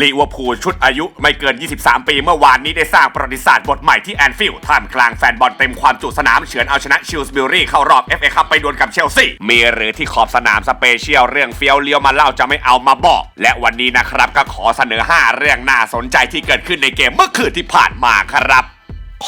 ลิเวอร์พูลชุดอายุไม่เกิน 23 ปีเมื่อวานนี้ได้สร้างประวัติศาสตร์บทใหม่ที่แอนฟิลด์ท่ามกลางแฟนบอลเต็มความจุสนามเฉือนเอาชนะชิลส์บิลรี่เข้ารอบ FA คัพไปดวลกับเชลซีมีหรือที่ขอบสนามสเปเชียลเรื่องเฟี้ยวเลี้ยวมาเล่าจะไม่เอามาบอก และวันนี้นะครับก็ขอเสนอ 5 เรื่องน่าสนใจที่เกิดขึ้นในเกมเมื่อคืนที่ผ่านมาครับ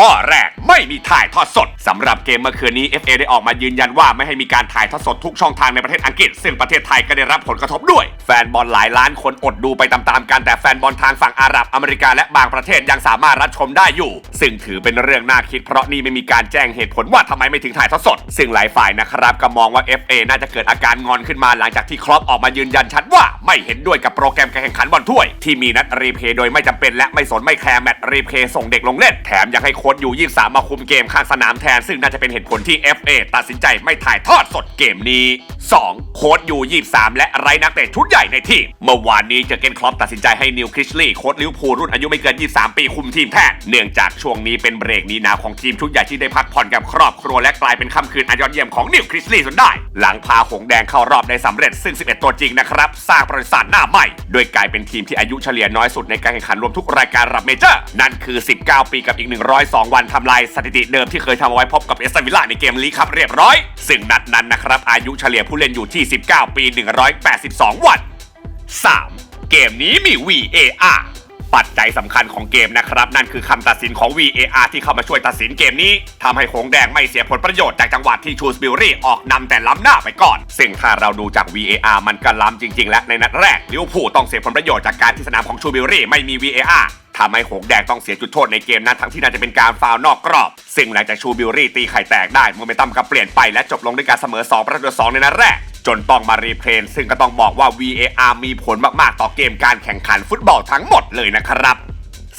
ข้อแรกไม่มีถ่ายทอดสดสำหรับเกมเมื่อคืนนี้ FA ได้ออกมายืนยันว่าไม่ให้มีการถ่ายทอดสดทุกช่องทางในประเทศอังกฤษ ซึ่งประเทศไทยก็ได้รับผลกระทบด้วย แฟนบอลหลายล้านคนอดดูไปตามๆกันแต่แฟนบอลทางฝั่งอาหรับอเมริกาและบางประเทศยังสามารถรับชมได้อยู่ ซึ่งถือเป็นเรื่องน่าคิดเพราะนี่ไม่มีการแจ้งเหตุผลว่าทำไมไม่ถึงถ่ายทอดสด ซึ่งหลายฝ่ายนะครับก็มองว่า FA น่าจะเกิดอาการงอนขึ้นมาหลังจากที่ครอปออกมายืนยันชัดว่าไม่เห็นด้วยกับโปรแกรมการแข่งขันบอลถ้วย ที่มีนัดรีเพย์โดยไม่จำเป็นและไม่สนไม่แคร์แมตช์รีเพย์ส่งเด็กลงเล่นแถมยังให้ค้ชอยู่23มาคุมเกมข้างสนามแทน ซึ่งน่าจะเป็นเหตุผลที่ FA ตัดสินใจไม่ถ่ายทอดสดเกมนี้ 2. โค้ชอยู่23และไร้นักเตะชุดใหญ่ในทีม เมื่อวานนี้เจอเกนคลอปตัดสินใจให้นิวคริสลีย์โค้ชลิวพูรุ่นอายุไม่เกิน 23 ปีคุมทีมแทนเนื่องจากช่วงนี้เป็นเบรกนี้หนาวของทีมชุดใหญ่ที่ได้พักผ่อนกับครอบครัวและกลายเป็นค่ำคืนอันยอดเยี่ยมของนิวคริสลีย์จนได้ หลังพาหงสแดงเข้ารอบได้สำเร็จซึ่ง 11 ตัวจริงนะครับสร้างประวัติศาสตร์หน้าใหม่โดยกลายเป็นทีมที่อายุเฉลี่ยน้อยสุดในการแข่งขันรวมทุกรายการระดับเมเจอร์นั่นคือ 19 ปีกับอีก 102วันทำลายสถิติเดิมที่เคยทำเอาไว้พบกับเอสตันวิลล่าในเกมลีกครับเรียบร้อย ซึ่งนัดนั้นนะครับ อายุเฉลี่ยผู้เล่นอยู่ที่ 19 ปี 182 วัน 3. เกมนี้มี VAR ปัจจัยสำคัญของเกมนะครับ นั่นคือคำตัดสินของ VAR ที่เข้ามาช่วยตัดสินเกมนี้ทำให้หงแดงไม่เสียผลประโยชน์จากจังหวะที่ชูสบิลรี่ออกนำแต่ล้ำหน้าไปก่อน ซึ่งถ้าเราดูจาก VAR มันก็ล้ำจริง ๆ และในนัดแรกลิเวอร์พูลต้องเสียผลประโยชน์จากการที่สนามของชูบิลรี่ไม่มี VAR ทำให้หงแดงต้องเสียจุดโทษในเกมนั้นทั้งที่น่าจะเป็นการฟาวล์นอกกรอบ ซึ่งหลังจากชูบิลรี่ตีไข่แตกได้โมเมนตัมก็เปลี่ยนไปและจบลงด้วยการเสมอ 2 ประตูต่อ2ในนัดแรก จนต้องมารีเพลนซึ่งก็ต้องบอกว่า VAR มีผลมากๆ ต่อเกมการแข่งขันฟุตบอลทั้งหมดเลยนะครับ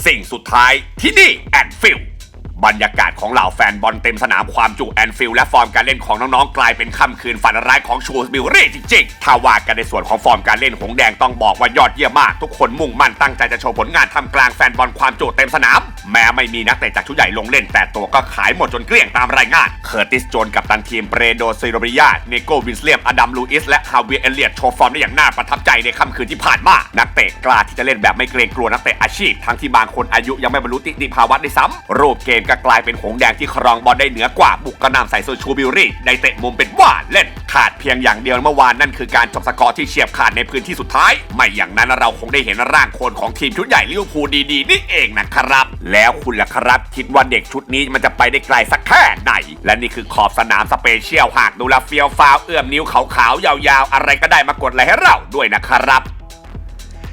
สิ่งสุดท้ายที่นี่แอนฟิลด์ บรรยากาศของเหล่าแฟนบอลเต็มสนามความจุแอนฟิลด์และฟอร์มการเล่นของน้องๆ กลายเป็นค่ำคืนฝันร้ายของชูสบิลรี่จริงๆ ถ้าว่ากันในส่วนของฟอร์มการเล่นหงแดงต้องบอกว่ายอดเยี่ยมมาก ทุกคนมุ่งมั่นตั้งใจจะโชว์ผลงานทำกลางแฟนบอลความจุเต็มสนาม แม้ไม่มีนักเตะจากชุดใหญ่ลงเล่นแต่ตัวก็ขายหมดจนเกลี้ยงตามรายงาน เคอร์ติสโจนกับตันทีมเบรโดซิโรบิยาเนโกวินสเลียมอดัมลูอิสและฮาเวียเอเลียตโชว์ฟอร์มได้อย่างน่าประทับใจในค่ำคืนที่ผ่านมานักเตะกล้าที่จะเล่นแบบไม่เกรงกลัวนักเตะอาชีพทั้งที่บางคนอายุยังไม่บรรลุติภาวะได้ซ้ำรูปเกมก็กลายเป็นหงแดงที่ครองบอลได้เหนือกว่าบุกกระนำใส่โซชูบิลรี่ได้เตะมุมเป็นว่าเล่นขาดเพียงอย่างเดียวเมื่อวานนั่นคือการจบสกอร์ที่เฉียบขาดในพื้นที่สุดท้าย ไม่อย่างนั้นเราคงได้เห็นร่างโคนของทีมชุดใหญ่ลิเวอร์พูลดีๆนี่เองนะครับ แล้วคุณล่ะครับ คิดว่าเด็กชุดนี้มันจะไปได้ไกลสักแค่ไหน และนี่คือขอบสนามสเปเชียลหากดูแลเฟียวฟาวเอื้อมนิ้วขาวๆยาวๆ อะไรก็ได้มากดไลค์ให้เราด้วยนะครับ